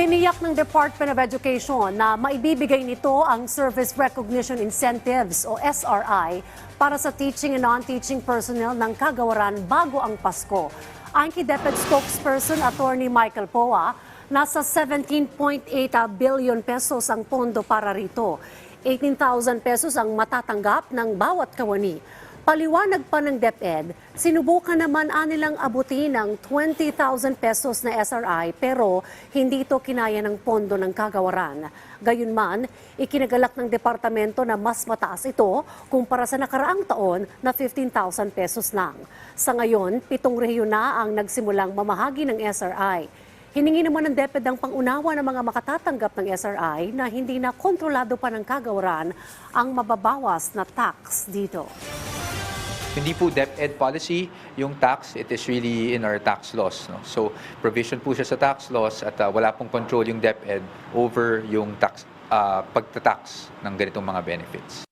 Tiniyak ng Department of Education na maibibigay nito ang Service Recognition Incentives o SRI para sa teaching and non-teaching personnel ng kagawaran bago ang Pasko. Ang kay DepEd spokesperson Attorney Michael Poa, nasa 17.8 billion pesos ang pondo para rito. 18,000 pesos ang matatanggap ng bawat kawani. Paliwanag pa ng DepEd, sinubukan naman anilang abutin ng 20,000 pesos na SRI pero hindi ito kinaya ng pondo ng kagawaran. Gayunman, ikinagalak ng departamento na mas mataas ito kumpara sa nakaraang taon na 15,000 pesos lang. Sa ngayon, pitong rehiyon na ang nagsimulang mamahagi ng SRI. Hiningi naman ng DepEd ang pangunawa ng mga makatatanggap ng SRI na hindi na kontrolado pa ng kagawaran ang mababawas na tax dito. Hindi po DepEd policy yung tax, it is really in our tax laws. No? So provision po siya sa tax laws at uh, wala pong control yung DepEd over yung tax, uh, pagtatax ng ganitong mga benefits.